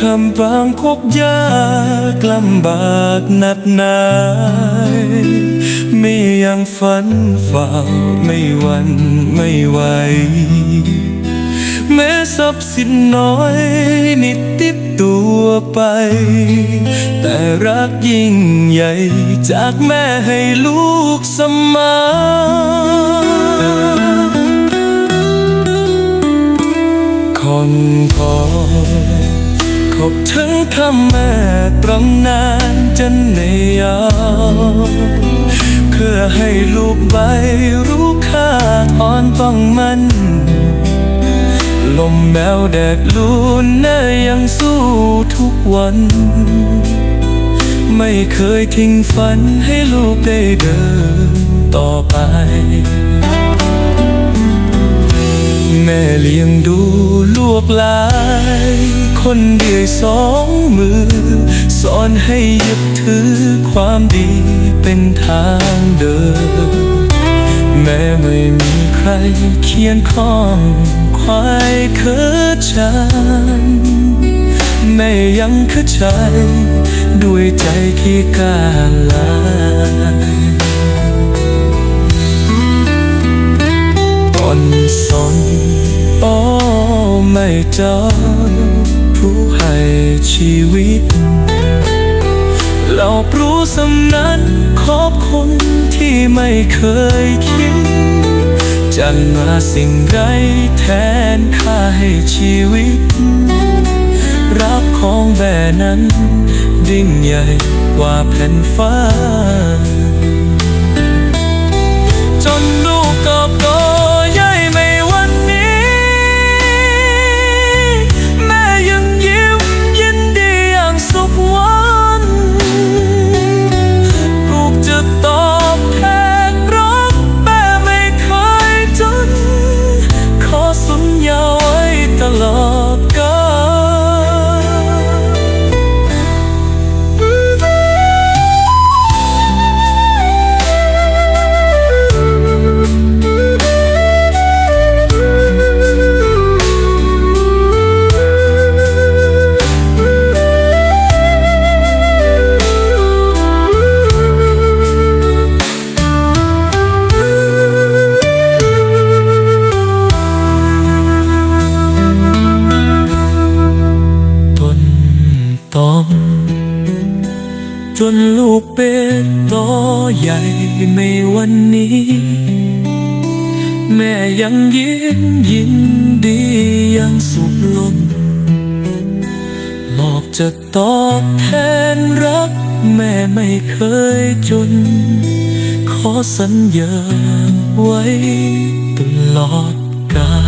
คำบางคบยากลำบากนักหนายไม่ยังฝันฝ่าไม่วันไม่ไหว แม้ทรัพย์สินน้อยนิดติดตัวไป แต่รักยิ่งใหญ่จากแม่ให้ลูกสมอ คนพอขอบถึงคำแม่ตรำนานจนในยาวเพื่อให้ลูกใบรู้ค่าอ่อนต้องมัน ลมแมวแดดลูนเนยยังสู้ทุกวัน ไม่เคยทิ้งฝันให้ลูกได้เดินต่อไป แม่เลี้ยงดูลูกหลาย คนเดียวสองมือ สอนให้ยึดถือความดีเป็นทางเดิน แม้ไม่มีใครเคียนข้องควายเคิดฉัน แม่ยังคือใจ ด้วยใจที่ก้าลาย จอผู้ให้ชีวิตเราปรู้สำนั้นขอบคุณที่ไม่เคยคิดจะมาสิ่งใดแทนค่าให้ชีวิต รักของแม่นั้น ยิ่งใหญ่กว่าแผ่นฟ้า จนลูกเป็นตใหญ่ไม่วันนี้ แม่ยังยิ้มยินดียังสุขลมบอกจะตอบแทนรัก แม่ไม่เคยจน ขอสัญญาไว้ตลอดกาล